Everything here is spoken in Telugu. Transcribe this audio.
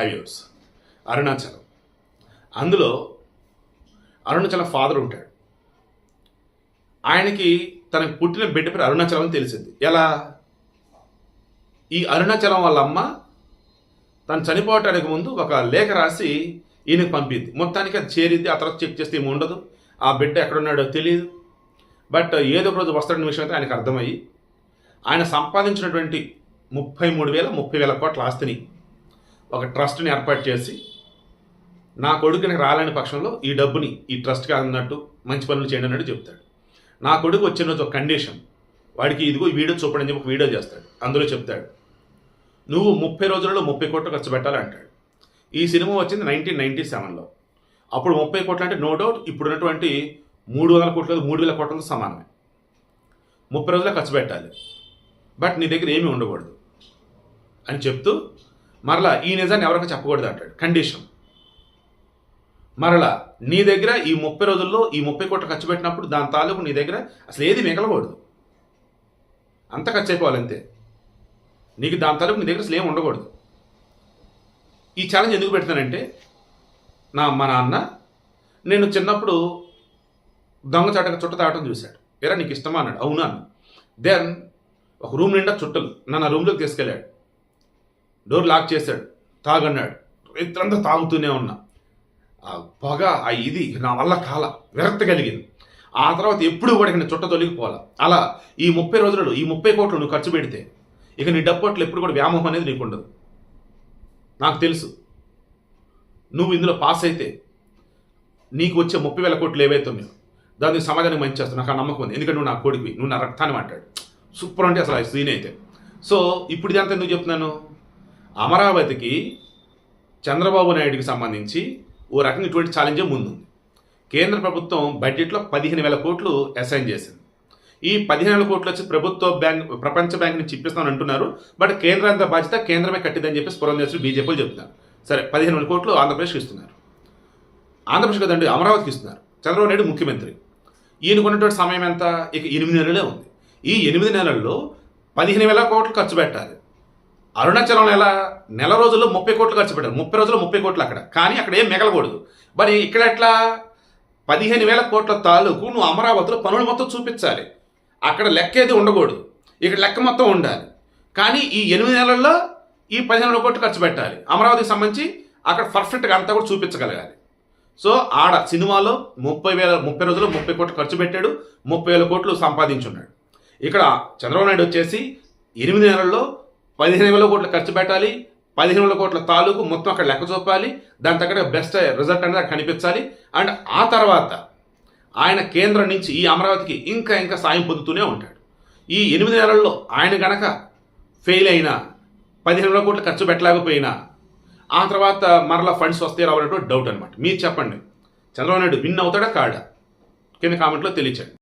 హైవేస్ అరుణాచలం. అందులో అరుణాచలం ఫాదర్ ఉంటాడు. ఆయనకి తనకు పుట్టిన బిడ్డ పేరు అరుణాచలం అని తెలిసింది. ఎలా? ఈ అరుణాచలం వాళ్ళ అమ్మ తను చనిపోవటానికి ముందు ఒక లేఖ రాసి ఈయనకి పంపింది. మొత్తానికి అది చేరింది ఆ తర్వాత చెక్ చేస్తే ఏమి ఉండదు. ఆ బిడ్డ ఎక్కడున్నాడో తెలియదు బట్ ఏదో ఒక రోజు వస్తాడన్న విషయం అయితే ఆయనకు అర్థమయ్యి ఆయన సంపాదించినటువంటి ముప్పై మూడు వేల ముప్పై వేల కోట్ల ఆస్తిని ఒక ట్రస్ట్ని ఏర్పాటు చేసి నా కొడుకుని రాలేని పక్షంలో ఈ డబ్బుని ఈ ట్రస్ట్కి అన్నట్టు మంచి పనులు చేయండి అన్నట్టు చెప్తాడు. నా కొడుకు వచ్చిన రోజు ఒక కండిషన్ వాడికి ఇదిగో ఈ వీడియో చూపడని చెప్పి వీడియో చేస్తాడు. అందులో చెప్తాడు నువ్వు ముప్పై రోజులలో ముప్పై కోట్లు ఖర్చు పెట్టాలి అంటాడు. ఈ సినిమా వచ్చింది నైన్టీన్ నైన్టీ సెవెన్లో. అప్పుడు ముప్పై కోట్లు అంటే నో డౌట్ ఇప్పుడున్నటువంటి మూడు వందల కోట్లు మూడు వేల కోట్లతో సమానమే. ముప్పై రోజుల ఖర్చు పెట్టాలి. బట్ నీ దగ్గర ఏమీ ఉండకూడదు అని చెప్తూ మరలా ఈ నిజాన్ని ఎవరికి చెప్పకూడదు అంటాడు. కండిషన్. మరలా నీ దగ్గర ఈ ముప్పై రోజుల్లో ఈ ముప్పై కోట్లు ఖర్చు పెట్టినప్పుడు దాని తాలూకు నీ దగ్గర అసలు ఏది మిగలకూడదు. అంత ఖర్చు అయిపోవాలి అంతే. నీకు దాని తాలూకు నీ దగ్గర అసలు ఏమి ఉండకూడదు. ఈ ఛాలెంజ్ ఎందుకు పెడతానంటే నా మా నాన్న నేను చిన్నప్పుడు దొంగచాటగా చుట్ట తాగటం చూశాడు. ఎరా నీకు ఇష్టమా అన్నాడు. అవునా దెన్ ఒక రూమ్ నిండా చుట్టలు నన్ను ఆ రూమ్లోకి తీసుకెళ్ళాడు. డోర్ లాక్ చేశాడు. తాగన్నాడు. ఇద్దరంతా తాగుతూనే ఉన్నా. ఆ పొగ ఆ ఇది నా వల్ల కాల విరక్తి కలిగింది. ఆ తర్వాత ఎప్పుడు కూడా ఇక నేను చుట్ట తొలగిపోవాలా? అలా ఈ ముప్పై రోజులలో ఈ ముప్పై కోట్లు నువ్వు ఖర్చు పెడితే ఇక నీ డబ్బట్లు ఎప్పుడు కూడా వ్యామోహం అనేది నీకు ఉండదు. నాకు తెలుసు. నువ్వు ఇందులో పాస్ అయితే నీకు వచ్చే ముప్పై వేల కోట్లు ఏవైతే ఉన్నాయో దాన్ని సమాజానికి మంచి చేస్తావు. నాకు ఆ నమ్మకం ఉంది. ఎందుకంటే నువ్వు నా కొడుకువి. నువ్వు నా రక్తాన్ని మాట్లాడు. సూపర్ అంటే అసలు ఆ సీన్ అయితే. సో ఇప్పుడు ఇదంతా ఎందుకు చెప్తున్నాను? అమరావతికి చంద్రబాబు నాయుడికి సంబంధించి ఓ రకంగా ఇటువంటి ఛాలెంజే ముందుంది. కేంద్ర ప్రభుత్వం బడ్జెట్లో పదిహేను వేల కోట్లు అసైన్ చేసింది. ఈ పదిహేను వేల కోట్లు వచ్చి ప్రభుత్వ బ్యాంక్ ప్రపంచ బ్యాంక్ నుంచి ఇప్పిస్తామని అంటున్నారు. బట్ కేంద్రాంత బాధ్యత కేంద్రమే కట్టిందని స్ఫురం పురంధేశ్వరి బీజేపీలు చెప్తున్నారు సరే పదిహేను వేల కోట్లు ఆంధ్రప్రదేశ్కి ఇస్తున్నారు. ఆంధ్రప్రదేశ్ కదండి అమరావతికి ఇస్తున్నారు. చంద్రబాబు నాయుడు ముఖ్యమంత్రి. ఈయనకున్నటువంటి సమయం ఎంత? ఇక ఎనిమిది నెలలే ఉంది. ఈ ఎనిమిది నెలల్లో పదిహేను వేల కోట్లు ఖర్చు పెట్టాలి. అరుణాచలం ఎలా నెల రోజుల్లో ముప్పై కోట్లు ఖర్చు పెట్టారు. ముప్పై రోజుల్లో ముప్పై కోట్లు అక్కడ. కానీ అక్కడ ఏం మిగలకూడదు. మరి ఇక్కడ ఎట్లా? పదిహేను వేల కోట్ల తాలూకు నువ్వు అమరావతిలో పనులు మొత్తం చూపించాలి. అక్కడ లెక్క ఏది ఉండకూడదు. ఇక్కడ లెక్క మొత్తం ఉండాలి. కానీ ఈ ఎనిమిది నెలల్లో ఈ పదిహేను వేల కోట్లు ఖర్చు పెట్టాలి. అమరావతికి సంబంధించి అక్కడ పర్ఫెక్ట్గా అంతా కూడా చూపించగలగాలి. సో ఆడ సినిమాలో ముప్పై వేల ముప్పై రోజులు ముప్పై కోట్లు ఖర్చు పెట్టాడు. ముప్పై వేల కోట్లు సంపాదించున్నాడు. ఇక్కడ చంద్రబాబు నాయుడు వచ్చేసి ఎనిమిది నెలల్లో పదిహేను వేల కోట్లు ఖర్చు పెట్టాలి. పదిహేను వేల కోట్ల తాలూకు మొత్తం అక్కడ లెక్క చూపాలి. దాని తగ్గ బెస్ట్ రిజల్ట్ అనేది అక్కడ కనిపించాలి. అండ్ ఆ తర్వాత ఆయన కేంద్రం నుంచి ఈ అమరావతికి ఇంకా ఇంకా సాయం పొందుతూనే ఉంటాడు. ఈ ఎనిమిది నెలల్లో ఆయన గనక ఫెయిల్ అయినా పదిహేను వేల కోట్లు ఖర్చు పెట్టలేకపోయినా ఆ తర్వాత మరలా ఫండ్స్ వస్తే రావాలనేటువంటి డౌట్ అనమాట మీరు చెప్పండి. చంద్రబాబు నాయుడు విన్ అవుతాడా కాడా? కింద కామెంట్లో తెలియచండి